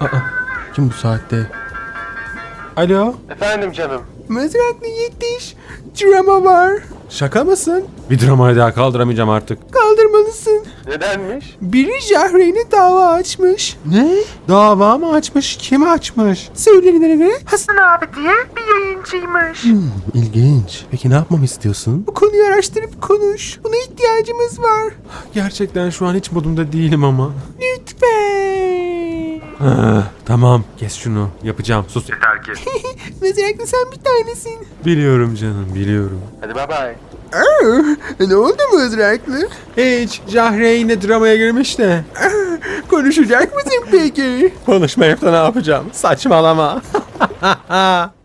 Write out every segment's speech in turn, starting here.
Aa, kim bu saatte? Alo? Efendim canım. Mızraklı yetiş. Drama var. Şaka mısın? Bir dramayı daha kaldıramayacağım artık. Kaldırmalısın. Nedenmiş? Biri Jahreyn'e dava açmış. Ne? Dava mı açmış? Kim açmış? Söylenilere göre Hasan abi diye bir yayıncıymış. Hmm, ilginç. Peki ne yapmamı istiyorsun? Bu konuyu araştırıp konuş. Buna ihtiyacımız var. Gerçekten şu an hiç modumda değilim ama. Lütfen. Ha, tamam kes şunu. Yapacağım. Sus yeter ki. Mızraklı sen bir tanesin. Biliyorum canım biliyorum. Hadi bay bay. ne oldu mızraklı? Hiç. Jahre yine dramaya girmiş de. Konuşacak mısın peki? Konuşmayıp da ne yapacağım? Saçmalama.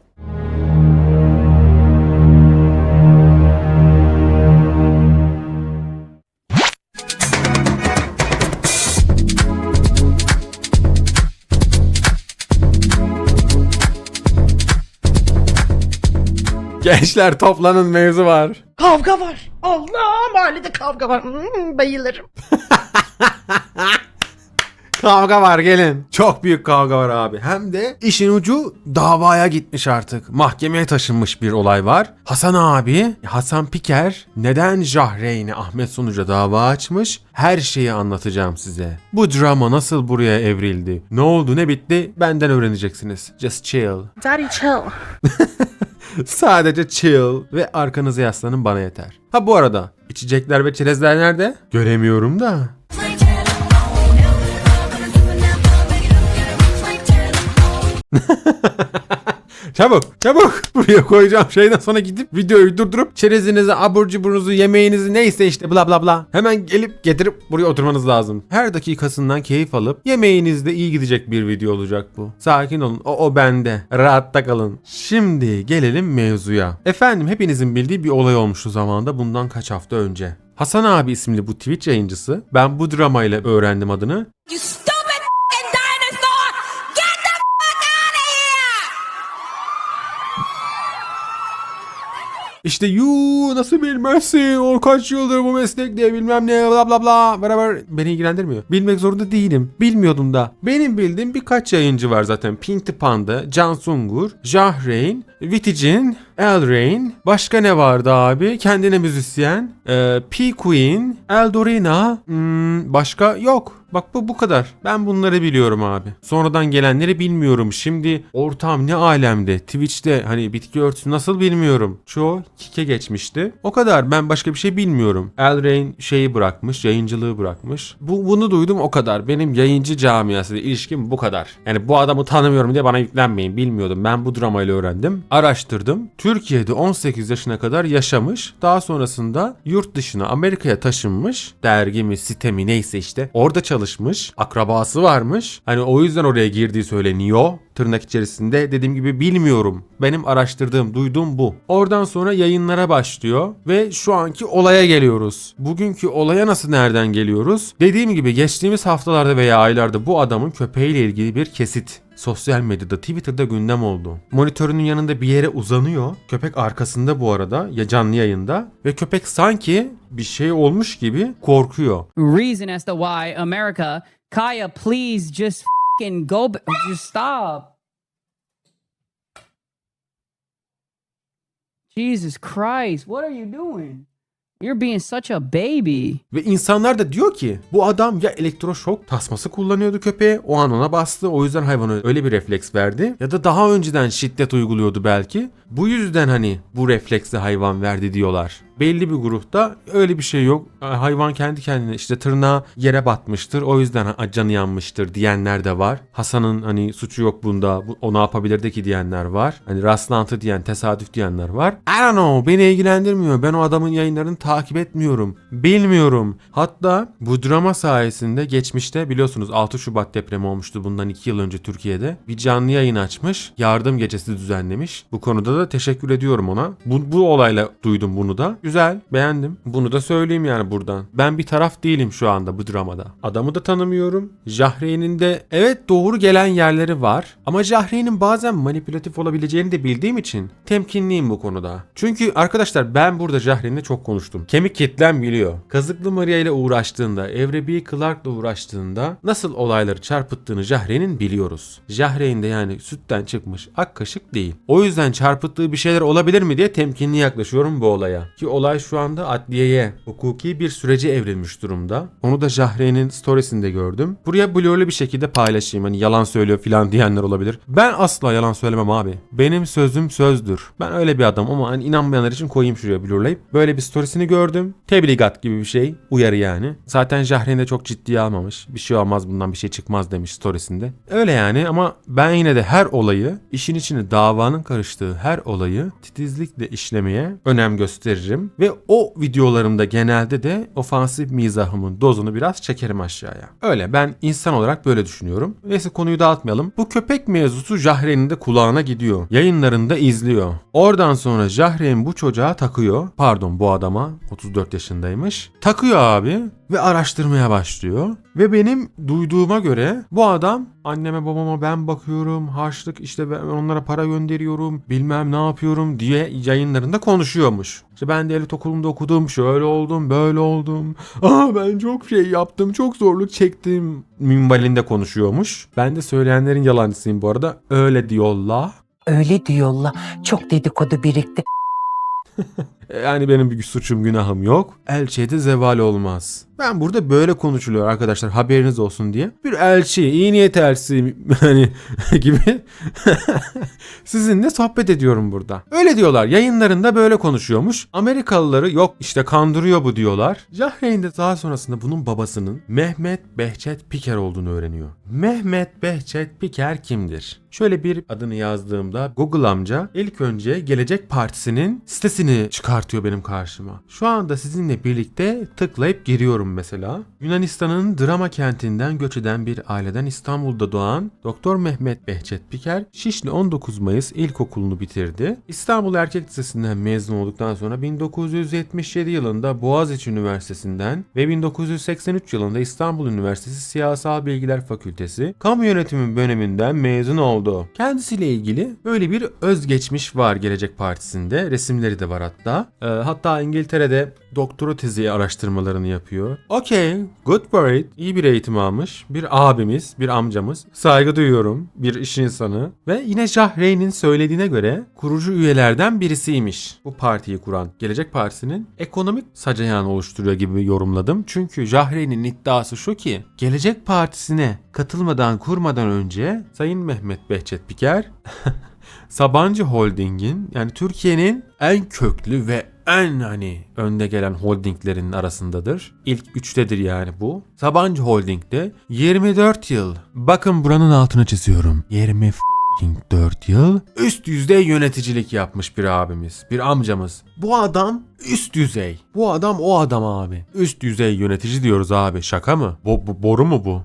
Gençler toplanın mevzu var. Kavga var. Allah mahallede kavga var. Hmm, bayılırım. Kavga var gelin. Çok büyük kavga var abi. Hem de işin ucu davaya gitmiş artık. Mahkemeye taşınmış bir olay var. Hasan abi, Hasan Piker neden Jahreyn'i Ahmet Sonuç'a dava açmış? Her şeyi anlatacağım size. Bu drama nasıl buraya evrildi? Ne oldu ne bitti? Benden öğreneceksiniz. Just chill. Daddy chill. Sadece chill ve arkanıza yaslanın bana yeter. Ha bu arada içecekler ve çerezler nerede? Göremiyorum da. Çabuk çabuk buraya koyacağım şeyden sonra gidip videoyu durdurup çerezinizi abur cuburunuzu yemeğinizi neyse işte bla bla bla hemen gelip getirip buraya oturmanız lazım. Her dakikasından keyif alıp yemeğinizde iyi gidecek bir video olacak bu. Sakin olun o, o bende rahatta kalın. Şimdi gelelim mevzuya. Efendim hepinizin bildiği bir olay olmuştu zamanında bundan kaç hafta önce. Hasan abi isimli bu Twitch yayıncısı ben bu dramayla öğrendim adını You stupid f***ing dinosaur! Get the fuck out of here! İşte yuu nasıl bilmezsin o kaç yıldır bu meslekte bilmem ne bla bla bla beraber beni ilgilendirmiyor. Bilmek zorunda değilim. Bilmiyordum da. Benim bildiğim birkaç yayıncı var zaten. Pinti Panda, Can Sungur, Jahreyn, Viticin, Elrain. Başka ne vardı abi? Kendine müzisyen. Ee, P Queen, Eldorina. Hmm, başka yok. Bak bu bu kadar. Ben bunları biliyorum abi. Sonradan gelenleri bilmiyorum. Şimdi ortam ne alemde. Twitch'te hani bitki örtüsü nasıl bilmiyorum. Çoğu kike geçmişti. O kadar. Ben başka bir şey bilmiyorum. Elrain şeyi bırakmış. Yayıncılığı bırakmış. Bu, bunu duydum o kadar. Benim yayıncı camiasıyla ilişkim bu kadar. Yani bu adamı tanımıyorum diye bana yüklenmeyin. Bilmiyordum. Ben bu dramayla öğrendim. Araştırdım. Türkiye'de 18 yaşına kadar yaşamış. Daha yurt dışına Amerika'ya taşınmış. Dergi mi site mi neyse işte. Orada çalışmış. Akrabası varmış. Hani o yüzden oraya girdiği söyleniyor. Tırnak içerisinde dediğim gibi bilmiyorum. Benim araştırdığım, duyduğum bu. Oradan sonra yayınlara başlıyor ve şu anki olaya geliyoruz. Bugünkü olaya nasıl nereden geliyoruz? Dediğim gibi geçtiğimiz haftalarda veya aylarda bu adamın köpeğiyle ilgili bir kesit sosyal medyada Twitter'da gündem oldu. Monitörünün yanında bir yere uzanıyor. Köpek arkasında bu arada ya canlı yayında ve köpek sanki bir şey olmuş gibi korkuyor. reason as to why America, Kaya, please just fucking go, just stop. Jesus Christ, what are you doing? You're being such a baby. Ve insanlar da diyor ki bu adam ya elektroşok tasması kullanıyordu köpeğe o an ona bastı o yüzden hayvana öyle bir refleks verdi ya da daha önceden şiddet uyguluyordu belki. Bu yüzden hani bu refleksi hayvan verdi diyorlar. Belli bir grupta öyle bir şey yok. Hayvan kendi kendine işte tırnağı yere batmıştır. O yüzden canı yanmıştır diyenler de var. Hasan'ın hani suçu yok bunda. bu- O ne yapabilirdi ki diyenler var. Hani rastlantı diyen, tesadüf diyenler var. I don't know. Beni ilgilendirmiyor. Ben o adamın yayınlarını takip etmiyorum. Bilmiyorum. Hatta bu drama sayesinde geçmişte biliyorsunuz 6 Şubat depremi olmuştu bundan 2 yıl önce Türkiye'de. Bir canlı yayın açmış. Yardım gecesi düzenlemiş. Bu konuda da teşekkür ediyorum ona. Bu, bu olayla duydum bunu da. Güzel. Beğendim. Bunu da söyleyeyim yani buradan. Ben bir taraf değilim şu anda bu dramada. Adamı da tanımıyorum. Jahreyn'in de evet doğru gelen yerleri var. Ama Jahreyn'in bazen manipülatif olabileceğini de bildiğim için temkinliyim bu konuda. Çünkü arkadaşlar ben burada Jahreyn'le çok konuştum. Kemik kitlem biliyor. Kazıklı Maria ile uğraştığında, Evre B. Clark'la uğraştığında nasıl olayları çarpıttığını Jahreyn'in biliyoruz. Jahreyn de yani sütten çıkmış ak kaşık değil. O yüzden çarpıttığı bir şeyler olabilir mi diye temkinli yaklaşıyorum bu olaya. Ki olay şu anda adliyeye, hukuki bir sürece evrilmiş durumda. Onu da Jahreyn'in storiesinde gördüm. Buraya blurlu bir şekilde paylaşayım. Hani yalan söylüyor falan diyenler olabilir. Ben asla yalan söylemem abi. Benim sözüm sözdür. Ben öyle bir adam ama hani inanmayanlar için koyayım şuraya blurlayıp. Böyle bir storiesini gördüm. Tebligat gibi bir şey. Uyarı yani. Zaten Jahreyn de çok ciddiye almamış. Bir şey olmaz bundan bir şey çıkmaz demiş storiesinde. Öyle yani ama ben yine de her olayı, işin içine davanın karıştığı her olayı titizlikle işlemeye önem gösteririm. Ve o videolarımda genelde de ofansif mizahımın dozunu biraz çekerim aşağıya. Öyle ben insan olarak böyle düşünüyorum. Neyse konuyu dağıtmayalım. Bu köpek mevzusu Jahreyn'in de kulağına gidiyor. Yayınlarında izliyor. Oradan sonra Jahreyn bu çocuğa takıyor. Pardon bu adama 34 yaşındaymış. Takıyor abi ve araştırmaya başlıyor. Ve benim duyduğuma göre bu adam anneme babama ben bakıyorum, harçlık işte ben onlara para gönderiyorum, bilmem ne yapıyorum diye yayınlarında konuşuyormuş. İşte ben devlet okulunda okudum, şöyle oldum, böyle oldum. Aa ben çok şey yaptım, çok zorluk çektim minvalinde konuşuyormuş. Ben de söyleyenlerin yalancısıyım bu arada. Öyle diyorlar. Öyle diyorlar. Çok dedikodu birikti. Yani benim bir suçum günahım yok. Elçiye de zeval olmaz. Ben burada böyle konuşuluyor arkadaşlar haberiniz olsun diye. Bir elçi, iyi niyet elçisi hani gibi sizinle sohbet ediyorum burada. Öyle diyorlar yayınlarında böyle konuşuyormuş. Amerikalıları yok işte kandırıyor bu diyorlar. Jahreyn de daha sonrasında bunun babasının Mehmet Behçet Piker olduğunu öğreniyor. Mehmet Behçet Piker kimdir? Şöyle bir adını yazdığımda Google amca ilk önce Gelecek Partisi'nin sitesini çıkartıyor benim karşıma. Şu anda sizinle birlikte tıklayıp giriyorum mesela. Yunanistan'ın Drama kentinden göç eden bir aileden İstanbul'da doğan Doktor Mehmet Behçet Piker Şişli 19 Mayıs ilkokulunu bitirdi. İstanbul Erkek Lisesi'nden mezun olduktan sonra 1977 yılında Boğaziçi Üniversitesi'nden ve 1983 yılında İstanbul Üniversitesi Siyasal Bilgiler Fakültesi Kamu Yönetimi bölümünden mezun oldu. Kendisiyle ilgili böyle bir özgeçmiş var Gelecek Partisi'nde. Resimleri de var hatta. Ee, hatta İngiltere'de doktora tezi araştırmalarını yapıyor. Okey, good for it. İyi bir eğitim almış. Bir abimiz, bir amcamız. Saygı duyuyorum. Bir iş insanı. Ve yine Jahreyn'in söylediğine göre kurucu üyelerden birisiymiş. Bu partiyi kuran Gelecek Partisi'nin ekonomik sacayağını oluşturuyor gibi yorumladım. Çünkü Jahreyn'in iddiası şu ki Gelecek Partisi'ne katılmadan kurmadan önce Sayın Mehmet Behçet Piker Sabancı Holding'in yani Türkiye'nin en köklü ve en hani önde gelen holdinglerin arasındadır. İlk üçtedir yani bu. Sabancı Holding'de 24 yıl. Bakın buranın altına çiziyorum. 20 4 yıl üst düzey yöneticilik yapmış bir abimiz, bir amcamız. Bu adam üst düzey. Bu adam o adam abi. Üst düzey yönetici diyoruz abi. Şaka mı? Bu, bu boru mu bu?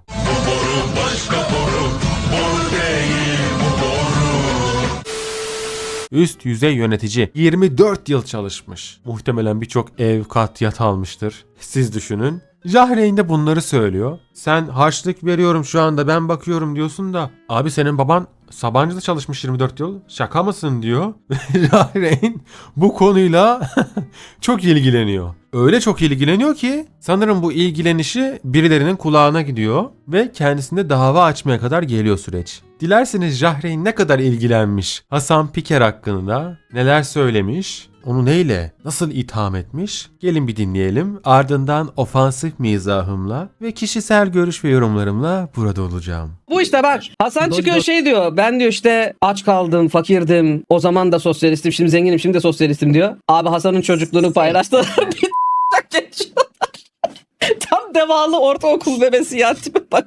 Üst yüzey yönetici 24 yıl çalışmış. Muhtemelen birçok ev, kat, yat almıştır. Siz düşünün. Jahreyn de bunları söylüyor. Sen harçlık veriyorum şu anda ben bakıyorum diyorsun da abi senin baban Sabancı'da çalışmış 24 yıl. Şaka mısın diyor. Jahreyn bu konuyla çok ilgileniyor. Öyle çok ilgileniyor ki sanırım bu ilgilenişi birilerinin kulağına gidiyor ve kendisinde dava açmaya kadar geliyor süreç. Dilerseniz Jahreyn ne kadar ilgilenmiş Hasan Piker hakkında neler söylemiş onu neyle, nasıl itham etmiş? Gelin bir dinleyelim. Ardından ofansif mizahımla ve kişisel görüş ve yorumlarımla burada olacağım. Bu işte bak Hasan çıkıyor şey diyor ben diyor işte aç kaldım fakirdim o zaman da sosyalistim şimdi zenginim şimdi de sosyalistim diyor. Abi Hasan'ın çocukluğunu paylaştılar bir geçiyorlar. Tam devalı ortaokul bebesi ya tipe bak.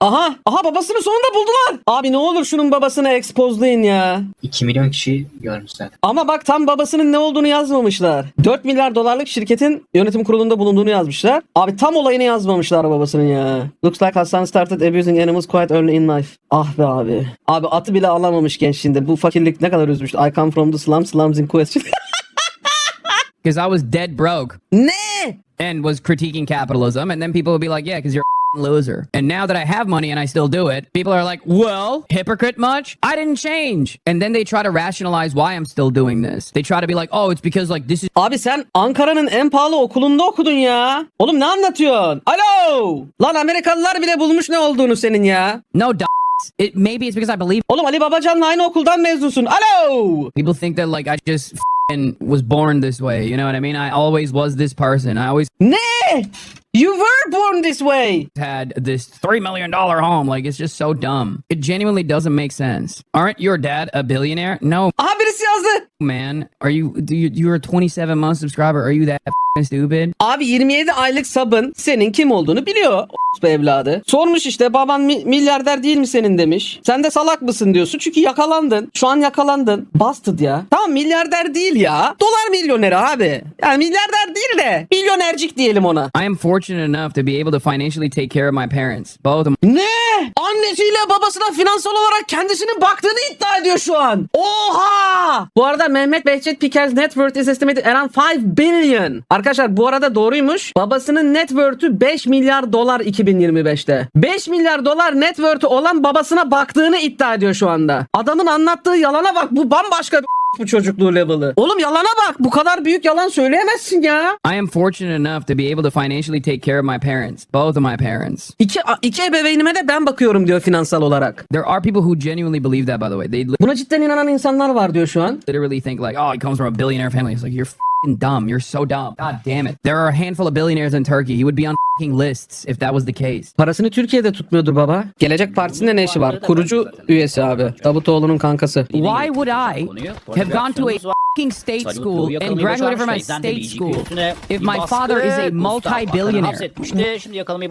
Aha, aha babasını sonunda buldular. Abi ne olur şunun babasını expozlayın ya. 2 milyon kişi görmüş zaten. Ama bak tam babasının ne olduğunu yazmamışlar. 4 milyar dolarlık şirketin yönetim kurulunda bulunduğunu yazmışlar. Abi tam olayını yazmamışlar babasının ya. Looks like Hasan started abusing animals quite early in life. Ah be abi. Abi atı bile alamamış gençliğinde. Bu fakirlik ne kadar üzmüştü. I come from the slums, slums in question. because I was dead broke Ne? and was critiquing capitalism. And then people would be like, yeah, because you're loser. And now that I have money and I still do it, people are like, well, hypocrite much? I didn't change. And then they try to rationalize why I'm still doing this. They try to be like, oh, it's because like this is Abi sen Ankara'nın en pahalı okulunda okudun ya. Oğlum ne anlatıyorsun? Alo! Lan Amerikalılar bile bulmuş ne olduğunu senin ya. no d- it maybe it's because I believe Oğlum Ali Babacan'la aynı okuldan mezunsun. Alo! people think that like I just and was born this way. You know what I mean? I always was this person. I always Ne? You were born this way. had this three million dollar home. Like it's just so dumb. It genuinely doesn't make sense. Aren't your dad a billionaire? No, Aha birisi yazdı. man. Are you? Do you? You're a 27 month subscriber. Are you that f***ing stupid? Abi 27 aylık sabın senin kim olduğunu biliyor. O evladı. Sormuş işte baban mi- milyarder değil mi senin demiş. Sen de salak mısın diyorsun çünkü yakalandın. Şu an yakalandın. Busted ya. Tamam milyarder değil ya. Dolar milyoneri abi. Yani milyarder değil de milyonercik diyelim ona. I am fortunate enough to be able to financially take care of my parents, both of. Ne? Annesiyle babasına finansal olarak kendisinin baktığını iddia ediyor şu an. Oha! Bu arada Mehmet Behçet Piker's net worth is estimated around 5 billion. Arkadaşlar bu arada doğruymuş. Babasının net worth'ü 5 milyar dolar 2025'te. 5 milyar dolar net worth'ü olan babasına baktığını iddia ediyor şu anda. Adamın anlattığı yalana bak. Bu bambaşka bir bu çocukluğu level'ı. Oğlum yalana bak. Bu kadar büyük yalan söyleyemezsin ya. I am fortunate enough to be able to financially take care of my parents, both of my parents. İki, iki ebeveynime de ben bakıyorum diyor finansal olarak. There are people who genuinely believe that, by the way. They Buna cidden inanan insanlar var diyor şu an. literally think like, oh, he comes from a billionaire family. It's like you're dumb. You're so dumb. God damn it. There are a handful of billionaires in Turkey. He would be on lists if that was the case. Parasını Türkiye'de tutmuyordur baba. Gelecek Partisi'nde ne işi var? Kurucu üyesi abi. Davutoğlu'nun kankası. Why would I have gone to a fucking state school and graduated from a state school if my father is a multi-billionaire?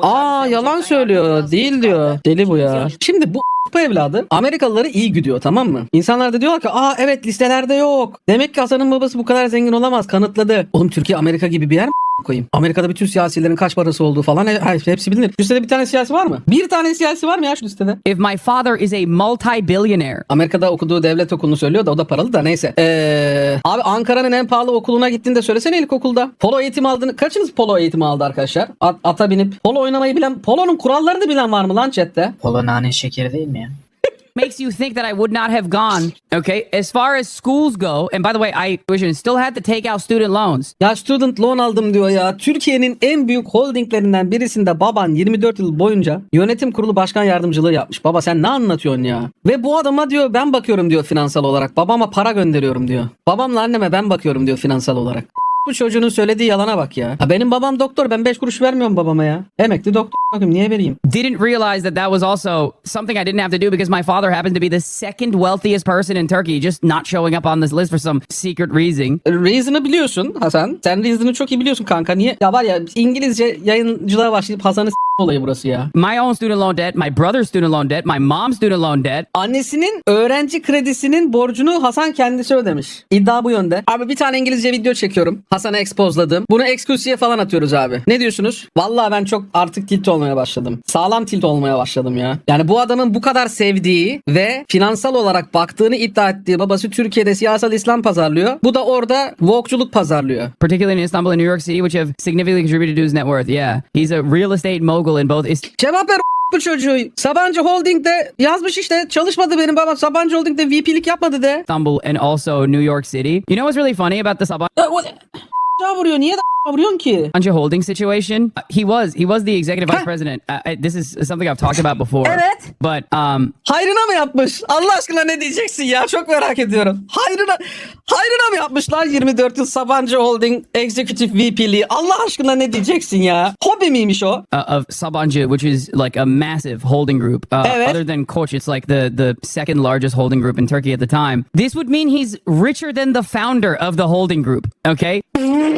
Aa yalan söylüyor. Değil diyor. Deli bu ya. Şimdi bu bu evladı Amerikalıları iyi gidiyor tamam mı? İnsanlar da diyorlar ki aa evet listelerde yok. Demek ki Hasan'ın babası bu kadar zengin olamaz kanıtladı. Oğlum Türkiye Amerika gibi bir yer mi koyayım? Amerika'da bütün siyasilerin kaç parası olduğu falan he- he- hepsi bilinir. Listede bir tane siyasi var mı? Bir tane siyasi var mı ya şu listede? If my father is a multi-billionaire, Amerika'da okuduğu devlet okulunu söylüyor da o da paralı da neyse. Ee, abi Ankara'nın en pahalı okuluna gittiğinde söylesene ilkokulda. Polo eğitimi aldığını. Kaçınız polo eğitimi aldı arkadaşlar? At, ata binip polo oynamayı bilen, polonun kurallarını bilen var mı lan chatte? Polo nane şekeri değil mi ya? Makes you think that I would not have gone. Okay, as far as schools go, and by the way, I still had to take out student loans. Ya student loan aldım diyor ya. Türkiye'nin en büyük holdinglerinden birisinde baban 24 yıl boyunca yönetim kurulu başkan yardımcılığı yapmış. Baba sen ne anlatıyorsun ya? Ve bu adama diyor ben bakıyorum diyor finansal olarak. Babama para gönderiyorum diyor. Babamla anneme ben bakıyorum diyor finansal olarak. Bu çocuğun söylediği yalana bak ya. Ha benim babam doktor ben 5 kuruş vermiyorum babama ya. Emekli doktor bakayım niye vereyim? Didn't realize that that was also something I didn't have to do because my father happened to be the second wealthiest person in Turkey, just not showing up on this list for some secret reason. Reason'ı biliyorsun Hasan. Sen Reason'ı çok iyi biliyorsun kanka. Niye? Ya var ya İngilizce yayıncılığa başlayıp Hasan'ı olayı burası ya. My own student loan debt, my brother's student loan debt, my mom's student loan debt. Annesinin öğrenci kredisinin borcunu Hasan kendisi ödemiş. İddia bu yönde. Abi bir tane İngilizce video çekiyorum. Hasan'ı expozladım. Bunu eksklusiye falan atıyoruz abi. Ne diyorsunuz? Vallahi ben çok artık tilt olmaya başladım. Sağlam tilt olmaya başladım ya. Yani bu adamın bu kadar sevdiği ve finansal olarak baktığını iddia ettiği babası Türkiye'de siyasal İslam pazarlıyor. Bu da orada woke'culuk pazarlıyor. particularly in Istanbul and New York City, which have significantly contributed to his net worth. Yeah, he's a real estate mogul in both. Cevap ver bu çocuğu. Sabancı Holding'de yazmış işte çalışmadı benim babam. Sabancı Holding'de VP'lik yapmadı de. Istanbul and also New York City. You know what's really funny about the Sabancı vuruyor. Niye da vuruyorsun ki? holding situation? Uh, he was he was the executive vice president. Uh, I- this is something I've talked about before. Evet. But um, Hayrına mı yapmış? Allah aşkına ne diyeceksin ya? Çok merak ediyorum. Hayrına hayrına mı yapmışlar 24 yıl Sabancı Holding Executive VP'liği? Allah aşkına ne diyeceksin ya? Hobi miymiş o? uh, of Sabancı, which is like a massive holding group. Uh, Evet. Other than Koç, it's like the the second largest holding group in Turkey at the time. This would mean he's richer than the founder of the holding group. Okay.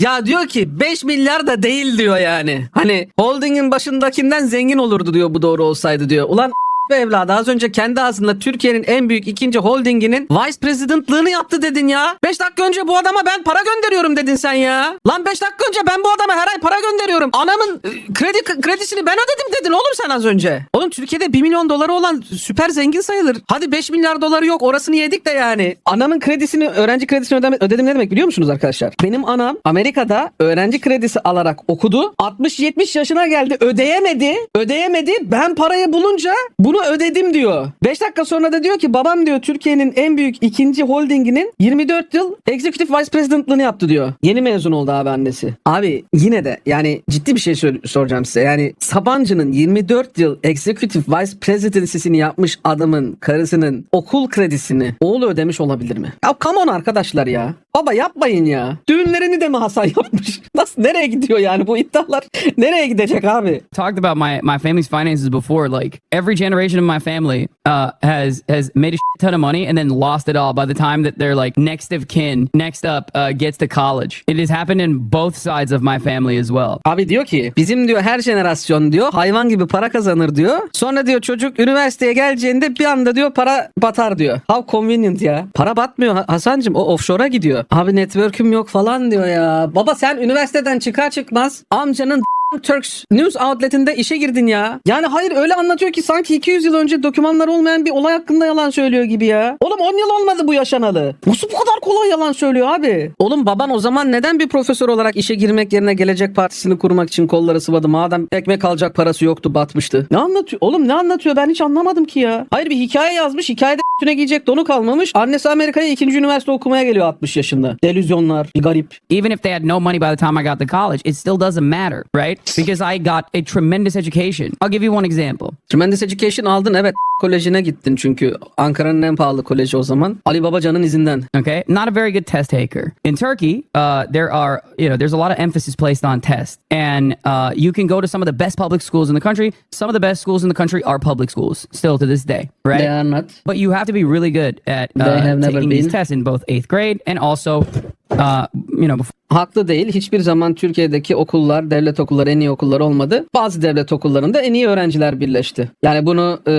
Ya diyor ki 5 milyar da değil diyor yani. Hani holdingin başındakinden zengin olurdu diyor bu doğru olsaydı diyor. Ulan Ve evladı az önce kendi ağzında Türkiye'nin en büyük ikinci holdinginin vice presidentlığını yaptı dedin ya. 5 dakika önce bu adama ben para gönderiyorum dedin sen ya. Lan 5 dakika önce ben bu adama her ay para gönderiyorum. Anamın e, kredi kredisini ben ödedim dedin oğlum sen az önce. Oğlum Türkiye'de 1 milyon doları olan süper zengin sayılır. Hadi 5 milyar doları yok orasını yedik de yani. Anamın kredisini öğrenci kredisini ödeme, ödedim ne demek biliyor musunuz arkadaşlar? Benim anam Amerika'da öğrenci kredisi alarak okudu. 60-70 yaşına geldi ödeyemedi. Ödeyemedi. Ben parayı bulunca bunu ödedim diyor. 5 dakika sonra da diyor ki babam diyor Türkiye'nin en büyük ikinci holdinginin 24 yıl executive vice president'lığını yaptı diyor. Yeni mezun oldu abi annesi. Abi yine de yani ciddi bir şey sor- soracağım size. Yani Sabancı'nın 24 yıl executive vice presidency'sini yapmış adamın karısının okul kredisini oğlu ödemiş olabilir mi? Ya come on arkadaşlar ya. Baba yapmayın ya. Düğünlerini de mi Hasan yapmış? Nasıl nereye gidiyor yani bu iddialar? Nereye gidecek abi? talked about my my family's finances before. Like every generation of my family uh, has has made a ton of money and then lost it all by the time that they're like next of kin, next up uh, gets to college. It has happened in both sides of my family as well. Abi diyor ki bizim diyor her jenerasyon diyor hayvan gibi para kazanır diyor. Sonra diyor çocuk üniversiteye geleceğinde bir anda diyor para batar diyor. How convenient ya. Para batmıyor Ha- Hasancım o offshore'a gidiyor. Abi network'üm yok falan diyor ya. Baba sen üniversiteden çıkar çıkmaz amcanın Turks News outletinde işe girdin ya. Yani hayır öyle anlatıyor ki sanki 200 yıl önce dokümanlar olmayan bir olay hakkında yalan söylüyor gibi ya. Oğlum 10 yıl olmadı bu yaşanalı. Nasıl bu kadar kolay yalan söylüyor abi? Oğlum baban o zaman neden bir profesör olarak işe girmek yerine Gelecek Partisi'ni kurmak için kolları sıvadı madem ekmek alacak parası yoktu batmıştı. Ne anlatıyor? Oğlum ne anlatıyor ben hiç anlamadım ki ya. Hayır bir hikaye yazmış hikayede üstüne giyecek donu kalmamış. Annesi Amerika'ya ikinci üniversite okumaya geliyor 60 yaşında. Delüzyonlar bir garip. Even if they had no money by the time I got to college, it still doesn't matter, right? Because I got a tremendous education. I'll give you one example. Tremendous Education aldın evet kolejine gittin çünkü Ankara'nın en pahalı koleji o zaman. Ali Babacan'ın izinden. Okay, not a very good test taker. In Turkey, uh, there are you know there's a lot of emphasis placed on tests, and uh, you can go to some of the best public schools in the country. Some of the best schools in the country are public schools still to this day, right? They are not. But you have to be really good at uh, taking these tests in both eighth grade and also, uh, you know. Haklı değil. Hiçbir zaman Türkiye'deki okullar, devlet okulları en iyi okullar olmadı. Bazı devlet okullarında en iyi öğrenciler birleşti. Yani bunu e,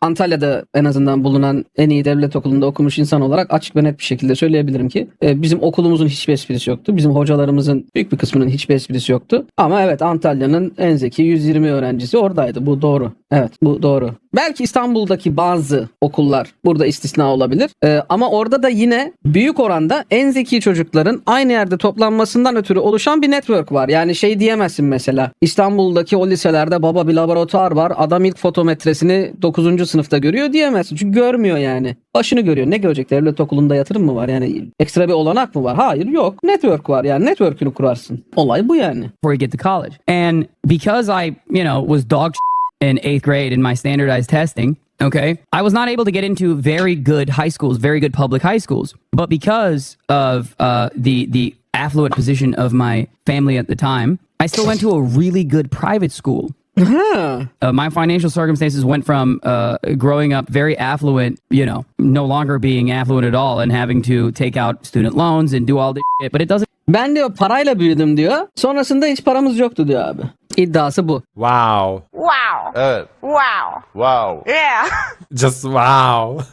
Antalya'da en azından bulunan en iyi devlet okulunda okumuş insan olarak açık ve net bir şekilde söyleyebilirim ki e, bizim okulumuzun hiçbir esprisi yoktu. Bizim hocalarımızın büyük bir kısmının hiçbir esprisi yoktu. Ama evet Antalya'nın en zeki 120 öğrencisi oradaydı. Bu doğru. Evet bu doğru. Belki İstanbul'daki bazı okullar burada istisna olabilir. Ee, ama orada da yine büyük oranda en zeki çocukların aynı yerde toplanmasından ötürü oluşan bir network var. Yani şey diyemezsin mesela. İstanbul'daki o liselerde baba bir laboratuvar var. Adam ilk fotometresini 9. sınıfta görüyor diyemezsin. Çünkü görmüyor yani. Başını görüyor. Ne görecek? Devlet okulunda yatırım mı var? Yani ekstra bir olanak mı var? Hayır yok. Network var yani. Network'ünü kurarsın. Olay bu yani. before you get to college. And because I, you know, was dog in eighth grade in my standardized testing, okay, I was not able to get into very good high schools, very good public high schools. But because of uh, the the affluent position of my family at the time, I still went to a really good private school. Uh, my financial circumstances went from uh, growing up very affluent, you know, no longer being affluent at all and having to take out student loans and do all this shit. But it doesn't Ben diyor parayla büyüdüm diyor. Sonrasında hiç paramız yoktu diyor abi. İddiası bu. Wow. Wow. Evet. Wow. Wow. Yeah. Just wow.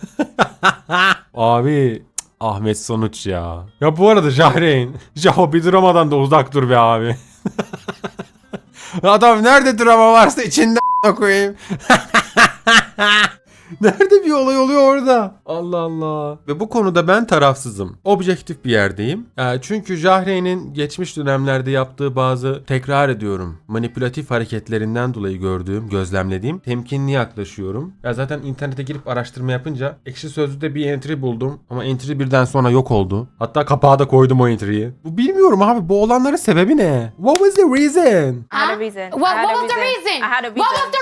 abi Ahmet Sonuç ya. Ya bu arada Jahreyn. Jaho bir dramadan da uzak dur be abi. Adam nerede drama varsa içinde koyayım. Nerede bir olay oluyor orada? Allah Allah. Ve bu konuda ben tarafsızım. Objektif bir yerdeyim. Ee, çünkü Jahreyn'in geçmiş dönemlerde yaptığı bazı tekrar ediyorum manipülatif hareketlerinden dolayı gördüğüm, gözlemlediğim temkinli yaklaşıyorum. Ya zaten internete girip araştırma yapınca ekşi sözlükte bir entry buldum ama entry birden sonra yok oldu. Hatta kapağa da koydum o entry'yi. Bu bilmiyorum abi bu olanların sebebi ne? What was the reason? I had a reason. What, what was the reason? I had a reason. What was the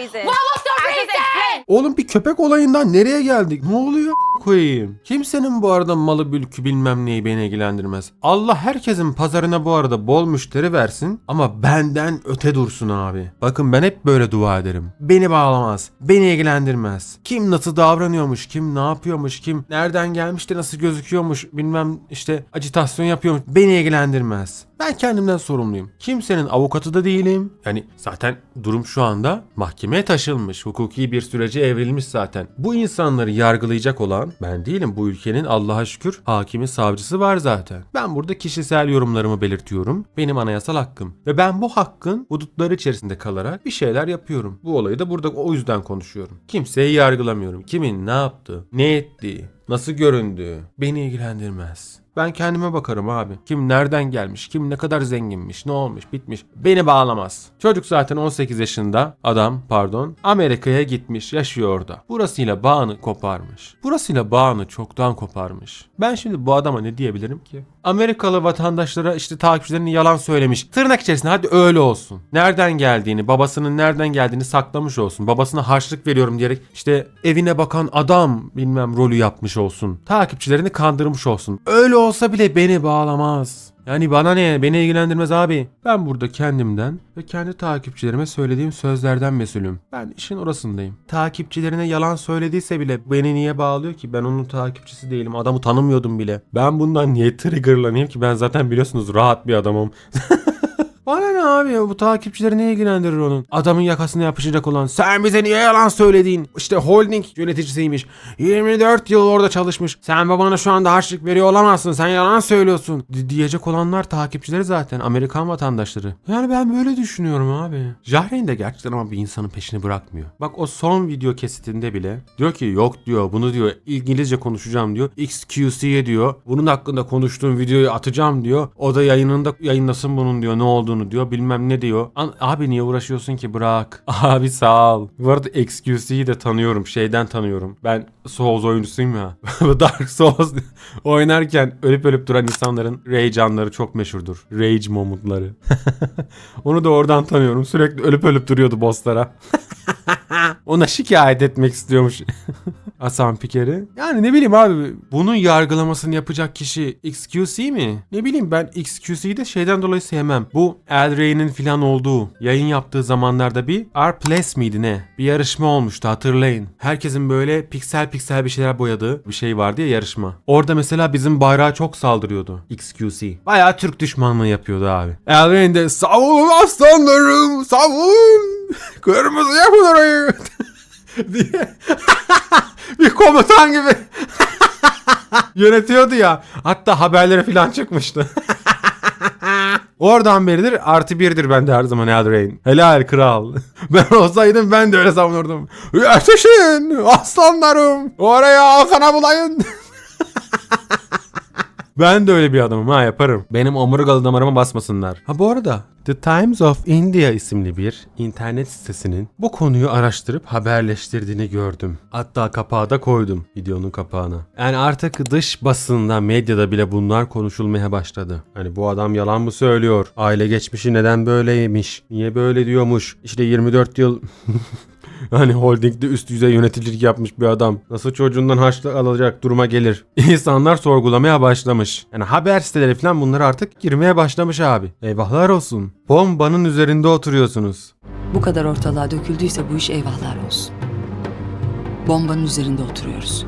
reason? What was the reason? Oğlum bir köpek olayından nereye geldik? Ne oluyor? Koyayım. Kimsenin bu arada malı mülkü bilmem neyi beni ilgilendirmez. Allah herkesin pazarına bu arada bol müşteri versin ama benden öte dursun abi. Bakın ben hep böyle dua ederim. Beni bağlamaz. Beni ilgilendirmez. Kim nasıl davranıyormuş, kim ne yapıyormuş, kim nereden gelmiş de nasıl gözüküyormuş bilmem işte acitasyon yapıyormuş. Beni ilgilendirmez. Ben kendimden sorumluyum. Kimsenin avukatı da değilim. Yani zaten durum şu anda mahkemeye taşınmış. Hukuki bir sürece evrilmiş zaten. Bu insanları yargılayacak olan ben değilim. Bu ülkenin Allah'a şükür hakimi savcısı var zaten. Ben burada kişisel yorumlarımı belirtiyorum. Benim anayasal hakkım. Ve ben bu hakkın hudutları içerisinde kalarak bir şeyler yapıyorum. Bu olayı da burada o yüzden konuşuyorum. Kimseyi yargılamıyorum. Kimin ne yaptı, ne etti, nasıl göründüğü beni ilgilendirmez. Ben kendime bakarım abi. Kim nereden gelmiş, kim ne kadar zenginmiş, ne olmuş, bitmiş. Beni bağlamaz. Çocuk zaten 18 yaşında, adam pardon, Amerika'ya gitmiş, yaşıyor orada. Burasıyla bağını koparmış. Burasıyla bağını çoktan koparmış. Ben şimdi bu adama ne diyebilirim ki? Amerikalı vatandaşlara işte takipçilerini yalan söylemiş. Tırnak içerisinde hadi öyle olsun. Nereden geldiğini, babasının nereden geldiğini saklamış olsun. Babasına harçlık veriyorum diyerek işte evine bakan adam bilmem rolü yapmış olsun. Takipçilerini kandırmış olsun. Öyle olsa bile beni bağlamaz. Yani bana ne? Beni ilgilendirmez abi. Ben burada kendimden ve kendi takipçilerime söylediğim sözlerden mesulüm. Ben işin orasındayım. Takipçilerine yalan söylediyse bile beni niye bağlıyor ki? Ben onun takipçisi değilim. Adamı tanımıyordum bile. Ben bundan niye triggerlanayım ki? Ben zaten biliyorsunuz rahat bir adamım. Bana ne abi ya bu takipçileri ne ilgilendirir onun? Adamın yakasına yapışacak olan sen bize niye yalan söyledin? İşte holding yöneticisiymiş. 24 yıl orada çalışmış. Sen babana şu anda harçlık veriyor olamazsın. Sen yalan söylüyorsun. Di- diyecek olanlar takipçileri zaten. Amerikan vatandaşları. Yani ben böyle düşünüyorum abi. Jahreyn de gerçekten ama bir insanın peşini bırakmıyor. Bak o son video kesitinde bile diyor ki yok diyor bunu diyor İngilizce konuşacağım diyor. XQC'ye diyor. Bunun hakkında konuştuğum videoyu atacağım diyor. O da yayınında yayınlasın bunun diyor ne olduğunu diyor bilmem ne diyor. Abi niye uğraşıyorsun ki bırak. Abi sağ ol. Bu arada XQC'yi de tanıyorum şeyden tanıyorum. Ben Souls oyuncusuyum ya. Dark Souls oynarken ölüp ölüp duran insanların rage anları çok meşhurdur. Rage momentları. Onu da oradan tanıyorum. Sürekli ölüp ölüp duruyordu bosslara. Ona şikayet etmek istiyormuş. Hasan Piker'i. Yani ne bileyim abi bunun yargılamasını yapacak kişi XQC mi? Ne bileyim ben XQC'yi de şeyden dolayı sevmem. Bu El Rey'nin filan olduğu yayın yaptığı zamanlarda bir Art Place miydi ne? Bir yarışma olmuştu hatırlayın. Herkesin böyle piksel piksel bir şeyler boyadığı bir şey vardı ya yarışma. Orada mesela bizim bayrağa çok saldırıyordu XQC. Bayağı Türk düşmanlığı yapıyordu abi. El Rey'in de savun aslanlarım savun. Kırmızı yapın orayı. diye bir komutan gibi yönetiyordu ya. Hatta haberlere falan çıkmıştı. Oradan beridir artı birdir bende her zaman Eldrain. Helal kral. ben olsaydım ben de öyle savunurdum. Yetişin aslanlarım. Oraya Hakan'a bulayın. Ben de öyle bir adamım ha yaparım. Benim omurgalı damarıma basmasınlar. Ha bu arada The Times of India isimli bir internet sitesinin bu konuyu araştırıp haberleştirdiğini gördüm. Hatta kapağı da koydum videonun kapağına. Yani artık dış basında, medyada bile bunlar konuşulmaya başladı. Hani bu adam yalan mı söylüyor? Aile geçmişi neden böyleymiş? Niye böyle diyormuş? İşte 24 yıl Hani holdingde üst düzey yöneticilik yapmış bir adam. Nasıl çocuğundan harçlık alacak duruma gelir? İnsanlar sorgulamaya başlamış. Yani haber siteleri falan bunlar artık girmeye başlamış abi. Eyvahlar olsun. Bombanın üzerinde oturuyorsunuz. Bu kadar ortalığa döküldüyse bu iş eyvahlar olsun. Bombanın üzerinde oturuyoruz.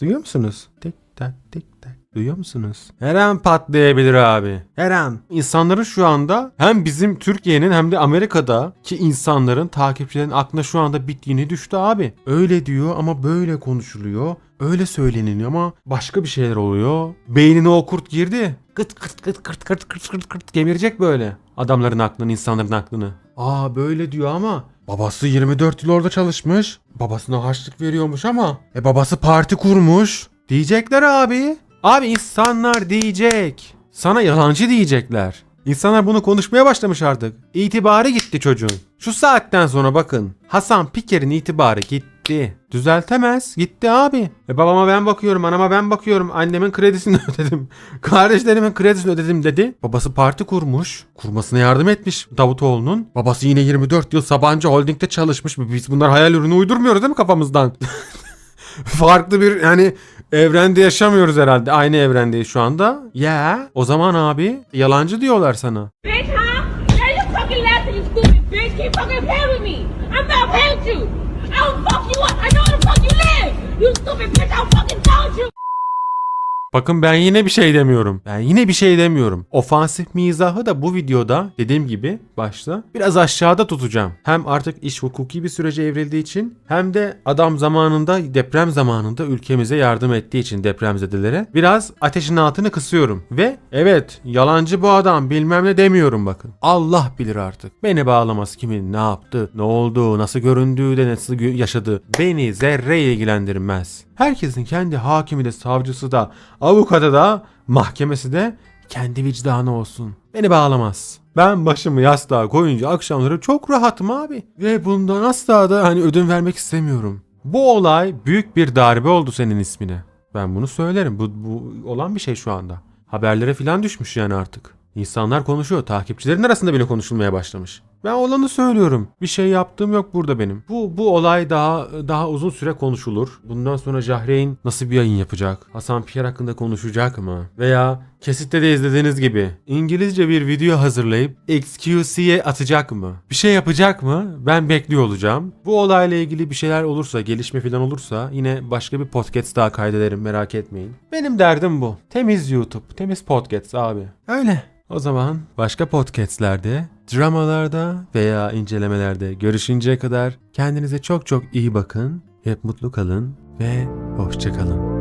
Duyuyor musunuz? Tik tak tik tak. Duyuyor musunuz? Her an patlayabilir abi. Her an. İnsanların şu anda hem bizim Türkiye'nin hem de Amerika'da ki insanların takipçilerin aklına şu anda bittiğini düştü abi. Öyle diyor ama böyle konuşuluyor. Öyle söyleniliyor ama başka bir şeyler oluyor. Beynine o kurt girdi. Kıt kıt kıt kırt kırt kırt kırt kırt kemirecek böyle. Adamların aklını, insanların aklını. Aa böyle diyor ama babası 24 yıl orada çalışmış. Babasına harçlık veriyormuş ama e babası parti kurmuş. Diyecekler abi. Abi insanlar diyecek. Sana yalancı diyecekler. İnsanlar bunu konuşmaya başlamış artık. İtibarı gitti çocuğun. Şu saatten sonra bakın. Hasan Piker'in itibarı gitti. Düzeltemez. Gitti abi. E babama ben bakıyorum, anama ben bakıyorum. Annemin kredisini ödedim. Kardeşlerimin kredisini ödedim dedi. Babası parti kurmuş. Kurmasına yardım etmiş Davutoğlu'nun. Babası yine 24 yıl Sabancı Holding'de çalışmış. Biz bunlar hayal ürünü uydurmuyoruz değil mi kafamızdan? farklı bir yani evrende yaşamıyoruz herhalde. Aynı evrendeyiz şu anda. Ya o zaman abi yalancı diyorlar sana. Bitch, huh? Now you fucking laughing, you stupid bitch. Keep fucking playing with me. I'm not playing you. I will fuck you up. I know where the fuck you live. You stupid bitch, I fucking told you. Bakın ben yine bir şey demiyorum. Ben yine bir şey demiyorum. Ofansif mizahı da bu videoda dediğim gibi başta biraz aşağıda tutacağım. Hem artık iş hukuki bir sürece evrildiği için hem de adam zamanında deprem zamanında ülkemize yardım ettiği için depremzedelere biraz ateşin altını kısıyorum. Ve evet yalancı bu adam bilmem ne demiyorum bakın. Allah bilir artık. Beni bağlamaz kimin ne yaptı, ne oldu, nasıl göründüğü de nasıl yaşadı. Beni zerre ilgilendirmez. Herkesin kendi hakimi de savcısı da avukatı da mahkemesi de kendi vicdanı olsun. Beni bağlamaz. Ben başımı yastığa koyunca akşamları çok rahatım abi. Ve bundan asla da hani ödün vermek istemiyorum. Bu olay büyük bir darbe oldu senin ismine. Ben bunu söylerim. Bu, bu olan bir şey şu anda. Haberlere filan düşmüş yani artık. İnsanlar konuşuyor. Takipçilerin arasında bile konuşulmaya başlamış. Ben olanı söylüyorum. Bir şey yaptığım yok burada benim. Bu bu olay daha daha uzun süre konuşulur. Bundan sonra Jahreyn nasıl bir yayın yapacak? Hasan Pierre hakkında konuşacak mı? Veya kesitte de izlediğiniz gibi İngilizce bir video hazırlayıp XQC'ye atacak mı? Bir şey yapacak mı? Ben bekliyor olacağım. Bu olayla ilgili bir şeyler olursa, gelişme falan olursa yine başka bir podcast daha kaydederim merak etmeyin. Benim derdim bu. Temiz YouTube, temiz podcast abi. Öyle. O zaman başka podcastlerde, dramalarda veya incelemelerde görüşünceye kadar kendinize çok çok iyi bakın, hep mutlu kalın ve hoşça kalın.